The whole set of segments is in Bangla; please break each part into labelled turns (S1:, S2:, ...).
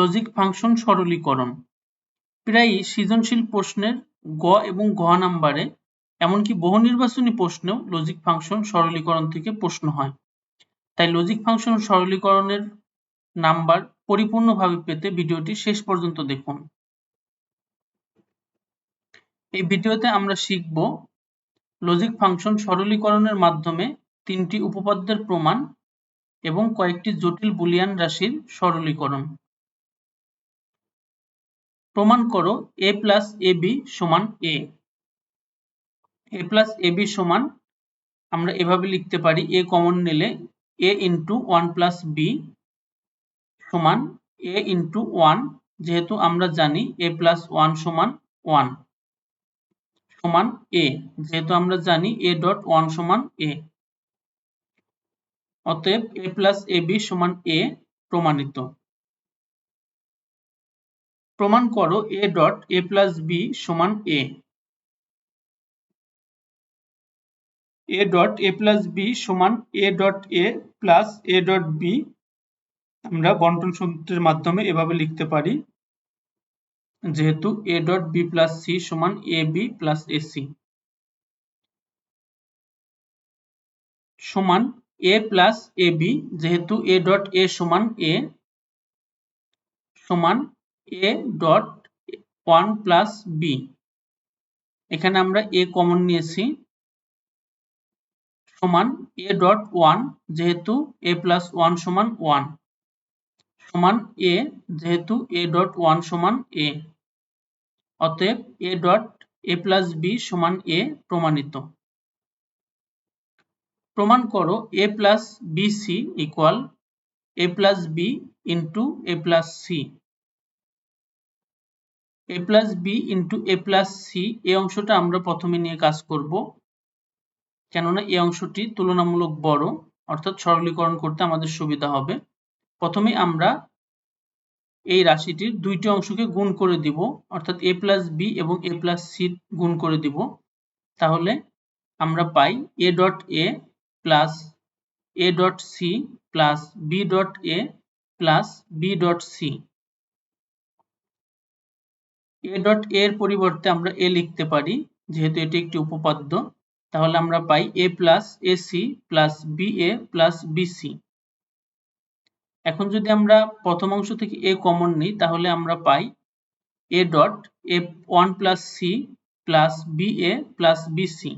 S1: লজিক ফাংশন সরলীকরণ। প্রায়ই সৃজনশীল প্রশ্নের গ এবং ঘ নাম্বারে এমনকি বহু নির্বাচনী প্রশ্নেও লজিক ফাংশন সরলীকরণ থেকে প্রশ্ন হয়। তাই লজিক ফাংশন সরলীকরণের নাম্বার পরিপূর্ণভাবে পেতে ভিডিওটি শেষ পর্যন্ত দেখুন। এই ভিডিওতে আমরা শিখব লজিক ফাংশন সরলীকরণের মাধ্যমে তিনটি উপপাদ্যের প্রমাণ এবং কয়েকটি জটিল বুলিয়ান রাশির সরলীকরণ। প্রমাণ করো, a প্লাস এ বি সমান A A plus A B সমান, আমরা এভাবে লিখতে পারি এ কমন নিলে A into one plus B সমান এ ইন্টু ওয়ান যেহেতু আমরা জানি এ প্লাস ওয়ান সমান ওয়ান সমান এ যেহেতু আমরা জানি এ ডট ওয়ান সমান এ অতএব এ প্লাস এ বি সমান এ প্রমাণিত। প্রমাণ করো A dot A plus B সমান A A dot A plus B সমান A dot A plus A dot B আমরা বন্টন সূত্রের মাধ্যমে এভাবে লিখতে পারি। যেহেতু A dot B plus C সমান A B plus A C সমান এ প্লাস এ বি যেহেতু এ ডট এ সমান এ সমান A dot one plus B এখানে আমরা এ কমন নিয়েছি। সমান এ ডট ওয়ান যেহেতু এ প্লাস ওয়ান সমান ওয়ান সমান এ যেহেতু এ ডট ওয়ান সমান এ অতএব A dot A plus B সমান এ প্রমাণিত। প্রমাণ করো A plus B C equal A plus B into A plus C A plus B into A plus C এই অংশটা আমরা প্রথমে নিয়ে কাজ করব। কেননা এই অংশটি তুলনামূলক বড়, অর্থাৎ সরলীকরণ করতে আমাদের সুবিধা হবে। প্রথমে আমরা এই রাশিটির দুইটি অংশকে গুণ করে দিব, অর্থাৎ এ প্লাস বি এবং এ প্লাস সি গুণ করে দিব। তাহলে আমরা পাই A dot A plus A dot C plus B dot A plus B dot C A dot এর পরিবর্তে আমরা এ লিখতে পারি, যেহেতু এটি একটি উপপাদ্য, তাহলে আমরা পাই A plus A C plus B A plus BC এখন যদি আমরা প্রথম অংশ থেকে এ কমন নিই, তাহলে আমরা পাই A dot A one plus C plus B A plus BC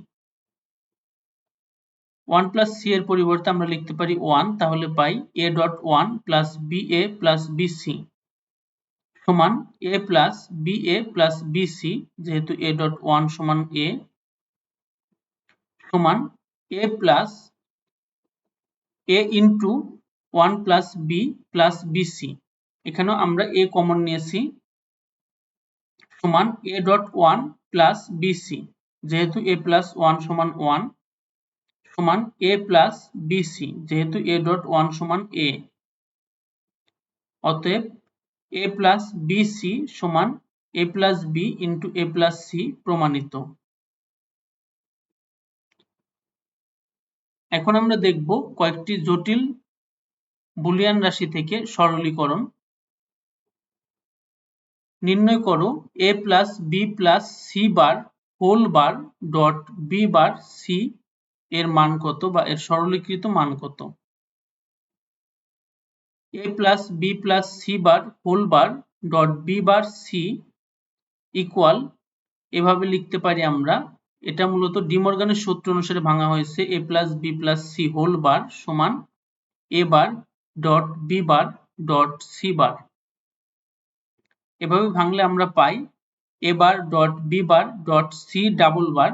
S1: one plus C এর পরিবর্তে আমরা লিখতে পারি ওয়ান তাহলে পাই A dot one plus B A plus BC সমান A plus B A plus BC যেহেতু এ ডট ওয়ান সমান এ সমান A plus A into one plus B plus BC এখানেও আমরা এ কমন নিয়েছি, সমান A dot one plus BC যেহেতু এ প্লাস ওয়ান সমান ওয়ান সমান এ প্লাস বিসি যেহেতু এ ডট ওয়ান সমান এ অতএব এ প্লাস বিসি সমান A plus B into A plus C প্রমাণিত। এখন আমরা দেখব কয়েকটি জটিল বুলিয়ান রাশি থেকে সরলীকরণ। নির্ণয় করো A plus B plus C bar whole bar dot B bar C এর মান কত বা এর সরলীকৃত মান কত? A plus B plus C bar whole bar dot B bar C equal এভাবে লিখতে পারি আমরা, এটা মূলত ডিমর্গানের সূত্র অনুসারে ভাঙা হয়েছে A plus B plus C whole bar সমান A bar dot B bar dot C bar এভাবে ভাঙলে আমরা পাই A bar dot B bar dot C double bar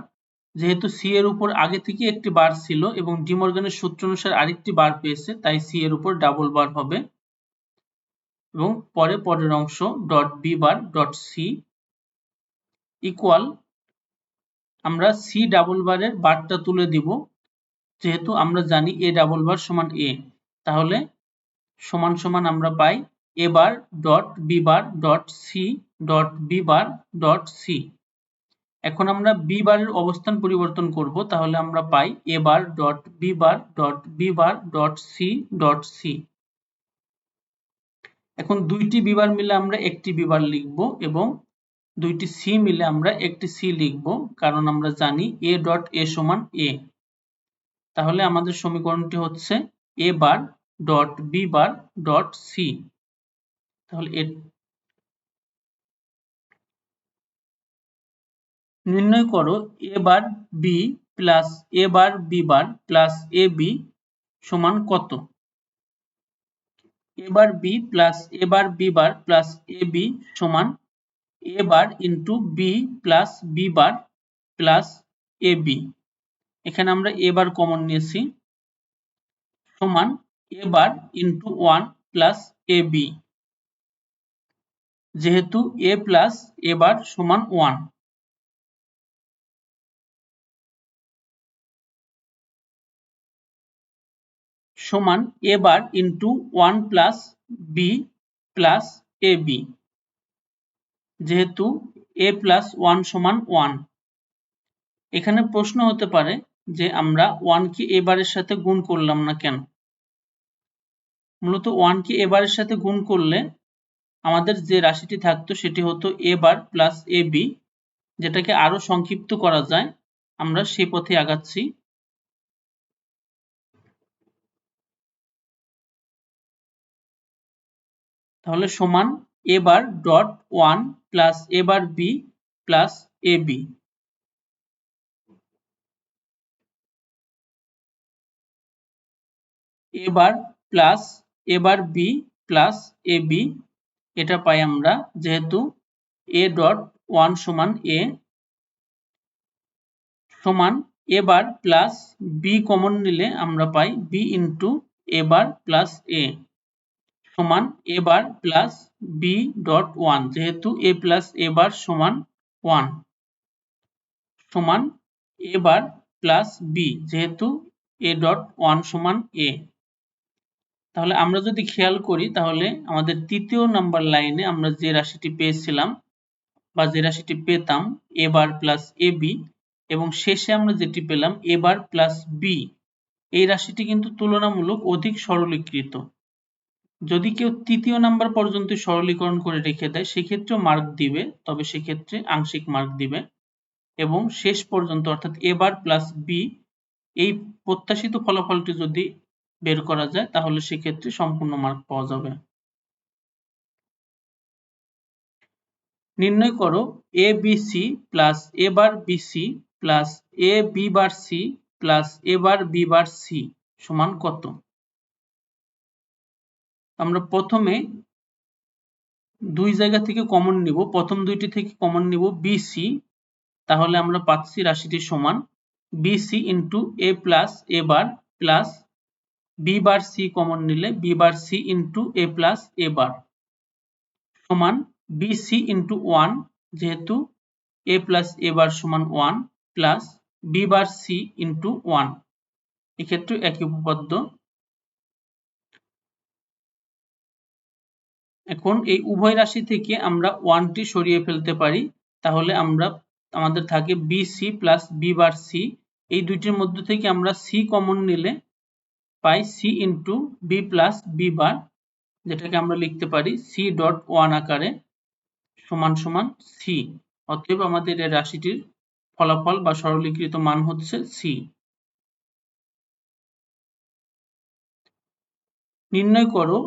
S1: যেহেতু সি এর উপর আগে থেকে একটি বার ছিল এবং ডিমর্গানের সূত্র অনুসারে আরেকটি বার পেয়েছে, তাই সি এর উপর ডাবল বার হবে। এবং পরে পরের অংশ dot B bar dot C equal আমরা সি ডাবল বারের বারটা তুলে দিব। যেহেতু আমরা জানি এ ডাবল বার সমান এ তাহলে সমান সমান আমরা পাই A bar dot B bar dot C dot B bar dot C এখন আমরা বি বারের অবস্থান পরিবর্তন করব, তাহলে আমরা পাই A bar dot B bar dot B bar dot C dot C এখন দুইটি বিবার মিলে আমরা একটি বিবার লিখব এবং দুইটি সি মিলে আমরা একটি সি লিখব, কারণ আমরা জানি এ ডট এ সমান এ তাহলে আমাদের সমীকরণটি হচ্ছে A bar dot B bar dot C তাহলে নির্ণয় করো A bar B plus A bar B bar plus A B সমান কত? A bar B plus A bar B bar plus A B সমান A bar into B plus B bar plus A B এখানে আমরা এ বার কমন নিয়েছি। সমান A bar into one plus A B যেহেতু এ প্লাস এ বার সমান ওয়ান সমান A bar into one plus B plus A B যেহেতু এ প্লাস ওয়ান সমান ওয়ান এখানে প্রশ্ন হতে পারে যে আমরা ওয়ানকে এ বারের সাথে গুণ করলাম না কেন? মূলত ওয়ানকে এ বারের সাথে গুণ করলে আমাদের যে রাশিটি থাকতো সেটি হতো এ বার প্লাস এ বি যেটাকে আরও সংক্ষিপ্ত করা যায়। আমরা সে পথে আগাচ্ছি। তাহলে সমান A bar dot one plus A bar B plus A B A bar plus A bar B plus A B এটা পাই আমরা যেহেতু এ ডট ওয়ান সমান এ সমান এবার প্লাস বি কমন নিলে আমরা পাই B into A bar plus A সমান A bar plus B dot one যেহেতু এ প্লাস এ বার সমান ওয়ান সমান এ বার প্লাস বি যেহেতু এ ডট ওয়ান সমান এ তাহলে আমরা যদি খেয়াল করি, তাহলে আমাদের তৃতীয় নাম্বার লাইনে আমরা যে রাশিটি পেয়েছিলাম বা যে রাশিটি পেতাম এ বার প্লাস এ বি এবং শেষে আমরা যেটি পেলাম এ বার প্লাস বি এই রাশিটি কিন্তু তুলনামূলক অধিক সরলীকৃত। যদি কেউ তৃতীয় নাম্বার পর্যন্ত সরলীকরণ করে রেখে দেয়, সেক্ষেত্রেও মার্ক দিবে, তবে সেক্ষেত্রে আংশিক মার্ক দিবে এবং শেষ পর্যন্ত, অর্থাৎ এবার প্লাস বি এই প্রত্যাশিত ফলাফলটি যদি বের করা যায়, তাহলে সেক্ষেত্রে সম্পূর্ণ মার্ক পাওয়া যাবে। নির্ণয় করো A B C plus A bar B C plus A B bar C plus A bar B bar C সমান কত? আমরা প্রথমে দুই জায়গা থেকে কমন নিব। প্রথম দুইটি থেকে কমন নিব বিসি তাহলে আমরা পাচ্ছি রাশিটি সমান BC into A plus A bar plus B bar C common নিলে B bar C into A plus A bar সমান বিসি ইন্টু ওয়ান যেহেতু এ প্লাস এ বার সমান one plus B bar C into one এক্ষেত্রে একই উপপাদ্য এখন এই উভয় রাশি থেকে আমরা ওয়ানটি সরিয়ে ফেলতে পারি, তাহলে আমরা, আমাদের থাকে B C plus B bar C এই দুইটির মধ্যে থেকে আমরা সি কমন নিলে পাই C into B plus B bar যেটাকে আমরা লিখতে পারি সি ডট ওয়ান আকারে সমান সমান সি অতএব আমাদের এই রাশিটির ফলাফল বা সরলীকৃত মান হচ্ছে সি নির্ণয় করো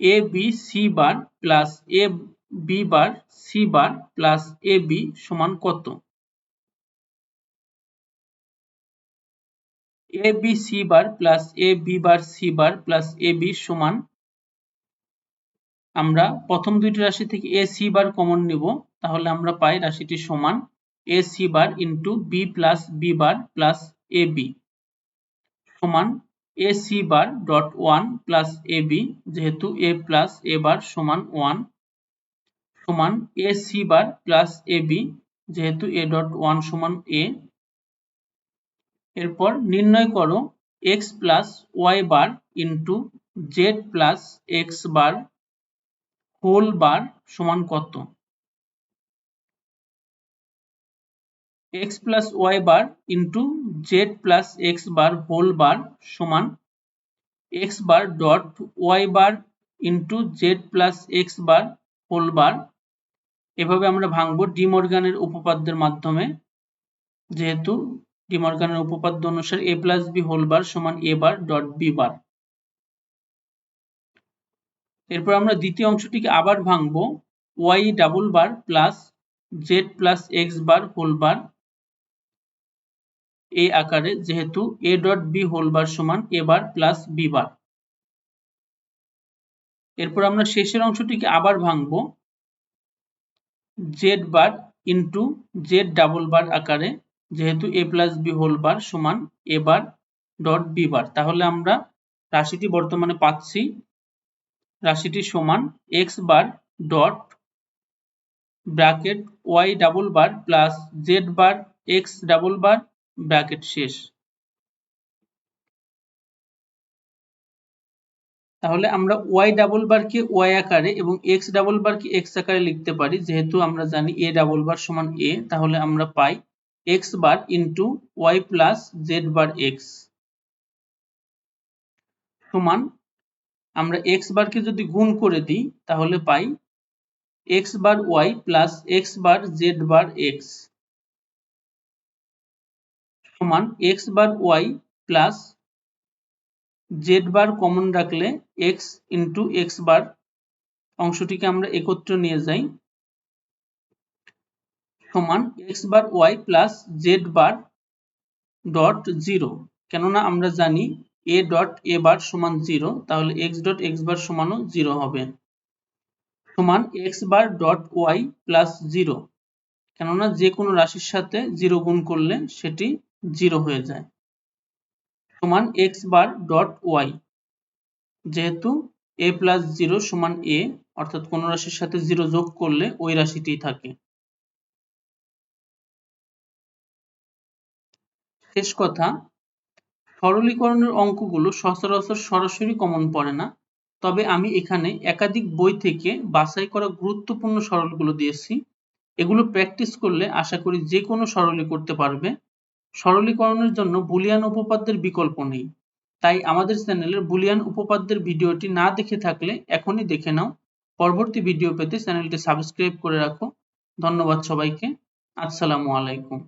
S1: A B C bar plus A B bar C bar plus A B সমান কত? A B C bar plus A B bar C bar plus A B সমান আমরা প্রথম দুইটি রাশি থেকে এ সি বার কমন নিব। তাহলে আমরা পাই রাশিটি সমান A C bar into B plus B bar plus A B সমান A C bar dot one plus A B যেহেতু এ প্লাস এ বার সমান ওয়ান সমান A C bar plus A B যেহেতু এ ডট ওয়ান সমান এ এরপর নির্ণয় করো X plus Y bar into Z plus X bar whole bar সমান কত? X plus Y bar into Z plus X bar whole bar সমান X bar dot Y bar into Z plus X bar whole bar এভাবে আমরা ভাঙবো ডিমর্গানের উপপাদ্যের মাধ্যমে। যেহেতু ডিমর্গানের উপপাদ্য অনুসারে A plus B whole bar সমান এ বার ডট বি বার এরপর আমরা দ্বিতীয় অংশটিকে আবার ভাঙবো Y double bar plus Z plus X bar whole bar এই আকারে, যেহেতু A dot B whole bar সমান এ বার প্লাস বি বার এরপর আমরা শেষের অংশটিকে আবার ভাঙব। Z bar into Z double bar আকারে, যেহেতু A plus B whole bar সমান এ বার ডট বি বার তাহলে আমরা রাশিটি বর্তমানে পাচ্ছি। রাশিটি সমান X bar dot bracket Y double bar plus Z bar X double bar bracket শেষ। তাহলে আমরা ওয়াই ডাবল বারকে ওয়াই আকারে এবং এক্স ডাবল বারকে এক্স আকারে লিখতে পারি। যেহেতু আমরা জানি এ ডাবল বার সমান এ তাহলে আমরা পাই x bar into y plus z bar x সমান, আমরা এক্স বারকে যদি গুণ করে দিই, তাহলে পাই x bar y plus x bar z bar x সমান x bar y plus z bar common রাখলে এক্স ইন্টু এক্স বার অংশটিকে আমরা একত্র নিয়ে যাই। সমান x bar y plus z bar dot zero কেননা আমরা জানি এ ডট এ বার সমান জিরো তাহলে এক্স ডট এক্স বার সমানও জিরো হবে। সমান x bar dot y plus zero কেননা যে কোনো রাশির সাথে জিরো গুণ করলে সেটি জিরো হয়ে যায়। সমান এক্স বার ডট ওয়াই যেহেতু এ প্লাস জিরো সমান এ অর্থাৎ কোন রাশির সাথে জিরো যোগ করলে ওই রাশিটি থাকে। শেষ কথা, সরলীকরণের অঙ্কগুলো সচরাচর সরাসরি কমন পড়ে না, তবে আমি এখানে একাধিক বই থেকে বাছাই করা গুরুত্বপূর্ণ সরলগুলো দিয়েছি। এগুলো প্র্যাকটিস করলে আশা করি যে কোনো সরলই করতে পারবে। সরলীকরণের জন্য বুলিয়ান উপপাদ্যের বিকল্প নেই। তাই আমাদের চ্যানেলের বুলিয়ান উপপাদ্যের ভিডিওটি না দেখে থাকলে এখনই দেখে নাও। পরবর্তী ভিডিও পেতে চ্যানেলটি সাবস্ক্রাইব করে রাখো। ধন্যবাদ সবাইকে। আসসালামু আলাইকুম।